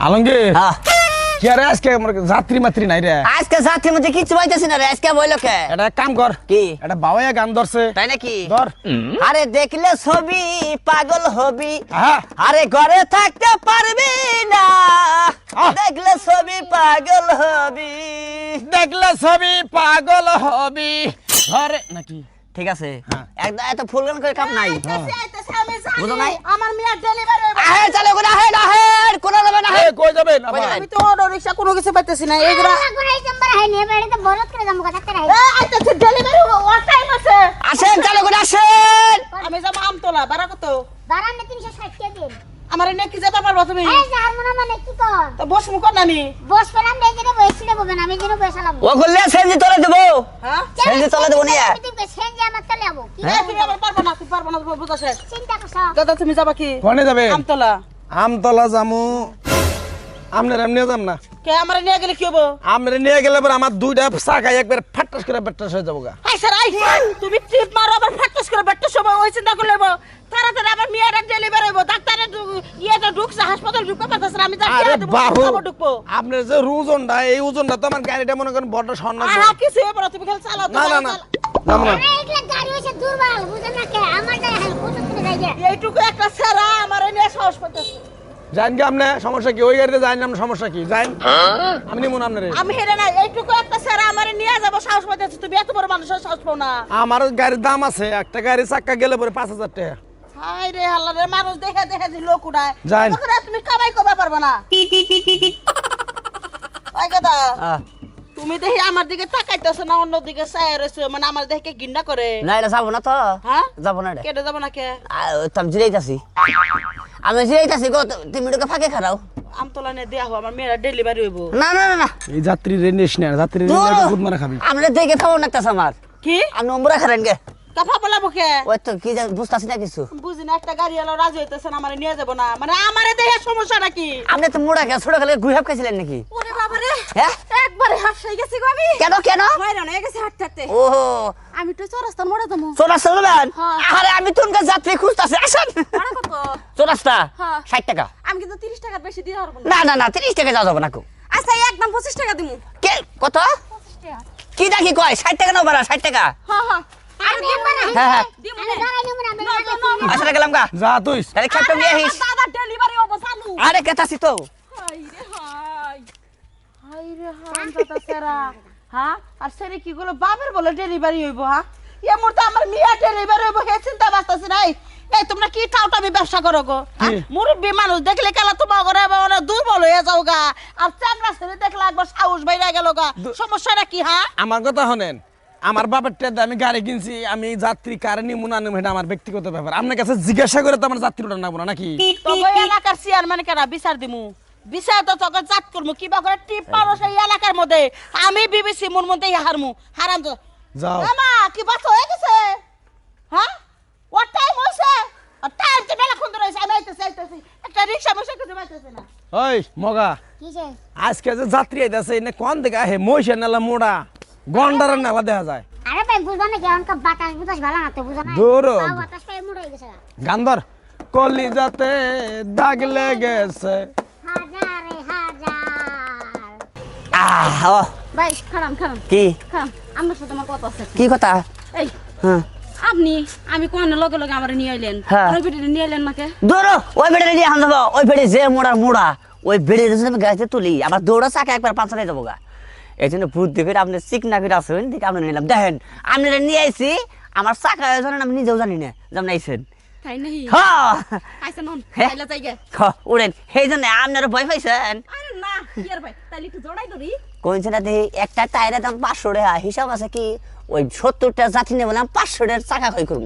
আলমগীর। হ্যাঁ। কি আরে আজকে আমার যাত্রী মাত্রী নাই রে? আজকে সাথে মধ্যে কিছু পাইতেছি না রে আজকে বইলো কে? এটা এক কাম কর। কি? এটা বাবাইয়া গান ধরছে। তাই নাকি? ধর। আরে দেখলে ছবি পাগল হবি। হ্যাঁ। আরে ঘরে থাকতে পারবি না। আহ। দেখলে ছবি পাগল হবি। দেখলে ছবি পাগল হবি। ঘরে নাকি? ঠিক আছে? হ্যাঁ। একদম এত ফুল গান করে কাম নাই। বুঝো নাই? আমার মেয়ের ডেলিভারি আহে চলে কোনা হে না হে কোনা যাবে না হে এ, কই যাবেন? আবার? যাবেন? আমি তো অটো রিক্সা কোনো কিছু পাইতেছি না এইগুলা ডেলিভারি ও টাইম আছে। আসেন চলে কোনা আসেন। আমি যাব আমতলা বারা কত আমার এনে কি যেতে পারব তুমি তো বসমু কর নানি ও করলে সেনজি তোলে দেবো। হ্যাঁ? সেনজি তোলে দেবো নিয়ে। এই, তুমি আবার পারব না তুমি পারব না তুমি বুঝাছে দাদা তুমি যাবা কি? কনে যাবে? আমতলা। আমতলা জামু আমনের এমনি যাম না। কে আমার নিয়ে গেলে কি হব? আমনে নিয়ে গেলে পর আমার দুইটা চাকায় একবার ফাটাস করে পেটাস হয়ে যাব গা। হাই স্যার আই তুমি ট্রিপ মারো আবার ফাটকাস করে বেট্টা সময় ওই চিন্তা করলে। তাড়াতাড়ি আমার মেয়েটা ডেলিভারি হইবো ডাক্তারের ঢু- ঢুকছে হাসপাতাল ঢুকতে পারতেছে আমি যা আরে টিয়া দেবো, বাবু খাব ঢুকবো। আপনার যে ওজনটা এই ওজনটা তো আমার গাড়িটা মনে করেন বড় স্বর্ণ আহা কিছু হইবো না তুমি খালি চালাও তো, না না না নাম না এইটুকু একটা ছেড়া আমার নিয়ে সাহস পাইতেছে জান কি আপনি? সমস্যা কি? ওই গাড়িতে যাই না সমস্যা কি? যাই আমি নিমু না আপনারে আমি হেরে না এইটুকু একটা ছেড়া আমার নিয়ে যাব সাহস পাইতেছে তুমি এত বড় মানুষের সাহস পাও না। আমার গাড়ির দাম আছে একটা গাড়ি চাক্কা গেলে পরে পাঁচ হাজার টাকা। হাই রে হাল্লা রে মানুষ দেখে দেখে যে লোক উড়ায়। যাই। তুমি কামাই করতে পারবে না। ওই কথা তুমি দেখি আমার দিকে তাকাইতেছো না অন্য দিকে চাই রয়েছে মানে আমার দেখে ঘৃণা করে। না এটা যাব না তো। হ্যাঁ? যাব না কেটে যাব না কে? তুমি জিরাইতাছি। আমি জিরাইতাছি গো তুমি এটাকে ফাঁকে খারাও আমতলা নিয়ে দেয়া হব আমার মেয়েরা ডেলিভারি হইব। না না না না। এই যাত্রী রে নিস না যাত্রী রে দূর। মারা খাবি। আমরা দেখে থাকো না আমার। কি? আমি নম্বর খারেন গে কাফা বলাবো কে ওই তো কি বুঝতেছি না কিছু। বুঝি না একটা গাড়ি এলো রাজি হইতেছেন আমার নিয়ে যাব না। মানে আমারে দেখে সমস্যা নাকি? আপনি তো মোড়া খেয়ে ছোট খেলে গুহাব খাইছিলেন নাকি? ওরে বাবা রে হ্যাঁ? একবারে হাসাই গেছি গো আমি। কেন কেন? হয়রান হয়ে গেছে হাঁটতে হাঁটতে। ও আমি তো চরাস্তার মোড়ে যাব। চোরাস্তা বলবেন। আরে আমি তোনকে যাত্রী খুঁজতেছি। আসেন। চোরাস্তা? হ্যাঁ। ষাট টাকা। আমি কিন্তু তিরিশ টাকার বেশি দিয়ে পারব না। না না না তিরিশ টাকা যাওয়া যাবে না কো। আচ্ছা একদম পঁচিশ টাকা দিমু। কে? কত? কি দেখি কয়? ষাট টাকা নাও বাড়া ষাট টাকা? হ্যাঁ হ্যাঁ। হ্যাঁ হ্যাঁ তো হ্যাঁ হ্যাঁ হে চিন্তা নাই তোমরা কি ব্যবসা করো গো হ্যাঁ? মুরব্বী মানুষ দেখলে কেলা তোমার ঘরে দুর্বল হয়ে যাও গা আর চাকরা ছেলে দেখলে একবার সাহস বাইরে গেল গা সমস্যাটা কি হ্যাঁ আমার কথা শোনেন আমার বাবার আমি গাড়ি কিনছি আমি যাত্রী কারে নিমু না নিমু এটা আমার ব্যক্তিগত ব্যাপার। আপনার কাছে জিজ্ঞাসা করে তো আমার যাত্রী ওটা নাবো না নাকি? তবে এলাকার চেয়ারম্যান কেনা বিচার দিমু। বিচার তো কিবা করে টিপ পারো সেই এলাকার মধ্যে। আমি বিবিসি মোর মধ্যে হারমু হারাম তো। যাও। এমা কি বাস হয়ে গেছে? হ্যাঁ? ও টাইম হইছে। আর টাইম তো মেলা খুন আমি আইতেছি আইতেছি। একটা রিক্সা বসে কিছু পাইতেছি না। ওই মগা। আজকে যে যাত্রী আইতাছে এনে কোন দিকে আহে? মহিষের নেলা মোড়া। গন্ডারের নেলা দেখা যায়। আরে ভাই বুঝবা না কেমন বাতাস বুতাস ভালো না তো বুঝা না দূর বাতাস পাই মুড়ে গেছে। গান্ধর কলি যাতে দাগ লেগেছে। হাজারে হাজার। আহ। ভাই খারাম খারাম। কি? খারাম। আমার সাথে আমার কথা আছে। কি কথা? এই হ্যাঁ। আপনি আমি কোন লগে লগে আমার নিয়ে আইলেন? হ্যাঁ। ওই ভিডিও নিয়ে আইলেন নাকে দূর ওই বেড়ে নিয়ে হান ওই বেড়ে যে মোড়ার মোড়া ওই যদি গাছে তুলি আবার দৌড়া চাকা একবার পাঁচড়াই যাব গা। এই জন্য বুদ্ধি করে আপনি চিকনা করে আসবেন দেখে আপনি নিলাম। দেখেন আপনি নিয়ে আইছি আমার চাকা জানেন আমি নিজেও জানি না যেমন আইসেন একটু টায়ারের দাম পাঁচশো টাকা। হিসাব আছে কি ওই সত্তরটা জাতি নেই বললাম পাঁচশো টাকার চাকা ক্ষয় করব